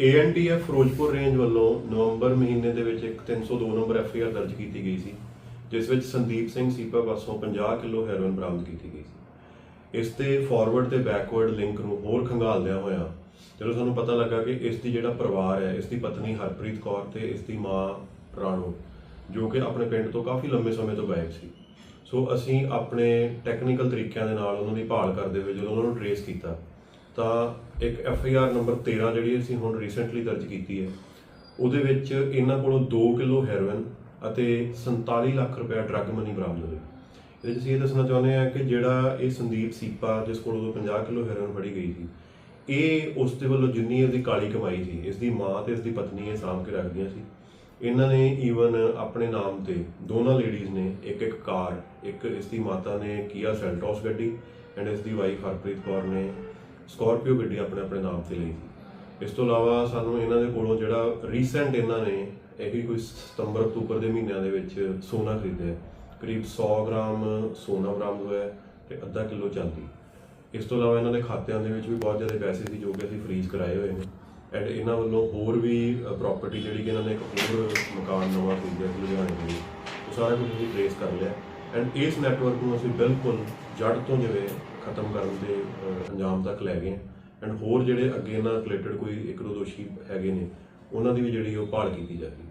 ਏਐਨਡੀਐਫ Firozpur range ਵੱਲੋਂ ਨਵੰਬਰ ਮਹੀਨੇ ਦੇ ਵਿੱਚ ਇੱਕ 302 ਨੰਬਰ ਐਫਆਈਆਰ ਦਰਜ ਕੀਤੀ ਗਈ ਸੀ, ਜਿਸ ਵਿੱਚ ਸੰਦੀਪ ਸਿੰਘ ਸੀਪਾ ਪਾਸੋਂ 50 ਕਿਲੋ ਹੈਰੋਇਨ ਬਰਾਮਦ ਕੀਤੀ ਗਈ ਸੀ। ਇਸ ਤੇ ਫਾਰਵਰਡ ਤੇ ਬੈਕਵਰਡ ਲਿੰਕ ਨੂੰ ਹੋਰ ਖੰਗਾਲਦਿਆਂ ਹੋਇਆ ਜਦੋਂ ਸਾਨੂੰ ਪਤਾ ਲੱਗਾ ਕਿ ਇਸ ਦੀ ਜਿਹੜਾ ਪਰਿਵਾਰ ਹੈ, ਇਸ ਦੀ ਪਤਨੀ ਹਰਪ੍ਰੀਤ ਕੌਰ ਤੇ ਇਸ ਦੀ ਮਾਂ ਰਾਣੋ, ਜੋ ਕਿ ਆਪਣੇ ਪਿੰਡ ਤੋਂ ਕਾਫੀ ਲੰਬੇ ਸਮੇਂ ਤੋਂ ਗਾਇਬ ਸੀ। ਸੋ ਅਸੀਂ ਆਪਣੇ ਟੈਕਨੀਕਲ ਤਰੀਕਿਆਂ ਦੇ ਨਾਲ ਉਹਨਾਂ ਦੀ ਭਾਲ ਕਰਦੇ ਹੋਏ ਜਦੋਂ ਉਹਨਾਂ ਨੂੰ ਟਰੇਸ ਕੀਤਾ ਤਾਂ ਇੱਕ ਐਫ ਆਈ ਆਰ ਨੰਬਰ 13 ਜਿਹੜੀ ਅਸੀਂ ਹੁਣ ਰੀਸੈਂਟਲੀ ਦਰਜ ਕੀਤੀ ਹੈ, ਉਹਦੇ ਵਿੱਚ ਇਹਨਾਂ ਕੋਲੋਂ 2 ਕਿਲੋ ਹੈਰੋਇਨ ਅਤੇ 47 ਲੱਖ ਰੁਪਏ ਡਰੱਗ ਮਨੀ ਬਰਾਮਦ ਹੋਈ ਇਹਦੇ ਵਿੱਚ ਅਸੀਂ ਇਹ ਦੱਸਣਾ ਚਾਹੁੰਦੇ ਹਾਂ ਕਿ ਜਿਹੜਾ ਇਹ ਸੰਦੀਪ ਸੀਪਾ, ਜਿਸ ਕੋਲੋਂ ਉਦੋਂ 50 ਕਿਲੋ ਹੈਰੋਇਨ ਫੜੀ ਗਈ ਸੀ, ਇਹ ਉਸ ਦੇ ਵੱਲੋਂ ਜਿੰਨੀ ਇਹਦੀ ਕਾਲੀ ਕਮਾਈ ਸੀ, ਇਸ ਦੀ ਮਾਂ ਤੇ ਇਸ ਦੀ ਪਤਨੀ ਇਹ ਸਾਂਭ ਕੇ ਰੱਖਦੀਆਂ ਸੀ। ਇਹਨਾਂ ਨੇ ਈਵਨ ਆਪਣੇ ਨਾਮ ਤੇ ਦੋਨਾਂ ਲੇਡੀਜ਼ ਨੇ ਇੱਕ ਇੱਕ ਕਾਰ, ਇੱਕ ਇਸ ਦੀ ਮਾਤਾ ਨੇ ਕੀਆ ਸੈਲਟੋਸ ਗੱਡੀ ਐਂਡ ਇਸ ਦੀ ਵਾਈਫ ਹਰਪ੍ਰੀਤ ਕੌਰ ਨੇ ਸਕਾਰਪੀਓ ਗੱਡੀ ਆਪਣੇ ਆਪਣੇ ਨਾਮ ਤੇ ਲਈ ਸੀ। ਇਸ ਤੋਂ ਇਲਾਵਾ ਸਾਨੂੰ ਇਹਨਾਂ ਦੇ ਕੋਲੋਂ ਜਿਹੜਾ ਰੀਸੈਂਟ ਇਹਨਾਂ ਨੇ ਇਹ ਵੀ ਕੋਈ ਸਤੰਬਰ, ਅਕਤੂਬਰ ਦੇ ਮਹੀਨਿਆਂ ਦੇ ਵਿੱਚ ਸੋਨਾ ਖਰੀਦਿਆ ਕਰੀਬ 100 ਗ੍ਰਾਮ ਸੋਨਾ ਬਰਾਮਦ ਹੋਇਆ ਹੈ ਤੇ ਅੱਧਾ ਕਿਲੋ ਚਾਂਦੀ। ਇਸ ਤੋਂ ਇਲਾਵਾ ਇਹਨਾਂ ਦੇ ਖਾਤਿਆਂ ਦੇ ਵਿੱਚ ਵੀ ਬਹੁਤ ਜ਼ਿਆਦਾ ਪੈਸੇ ਸੀ ਜੋ ਕਿ ਅਸੀਂ ਫ੍ਰੀਜ਼ ਕਰਾਏ ਹੋਏ ਨੇ। ਐਂਡ ਇਹਨਾਂ ਵੱਲੋਂ ਹੋਰ ਵੀ ਪ੍ਰਾਪਰਟੀ ਜਿਹੜੀ ਕਿ ਇਹਨਾਂ ਨੇ ਇੱਕ ਹੋਰ ਮਕਾਨ ਨਵਾਂ ਖਰੀਦਿਆ ਸੀ ਲੁਧਿਆਣੇ ਦੇ ਵਿੱਚ, ਉਹ ਸਾਰਾ ਕੁਝ ਅਸੀਂ ਟ੍ਰੇਸ ਕਰ ਲਿਆ ਐਂਡ ਇਸ ਨੈਟਵਰਕ ਨੂੰ ਅਸੀਂ ਬਿਲਕੁਲ ਜੜ ਤੋਂ ਜਿਵੇਂ ਖਤਮ ਕਰਨ ਦੇ ਅੰਜਾਮ ਤੱਕ ਲੈ ਗਏ ਐਂਡ ਹੋਰ ਜਿਹੜੇ ਅੱਗੇ ਨਾਲ ਰਿਲੇਟਡ ਕੋਈ ਇੱਕ ਦੋ ਦੋਸ਼ੀ ਹੈਗੇ ਨੇ, ਉਹਨਾਂ ਦੀ ਵੀ ਜਿਹੜੀ ਉਹ ਭਾਲ ਕੀਤੀ ਜਾਵੇਗੀ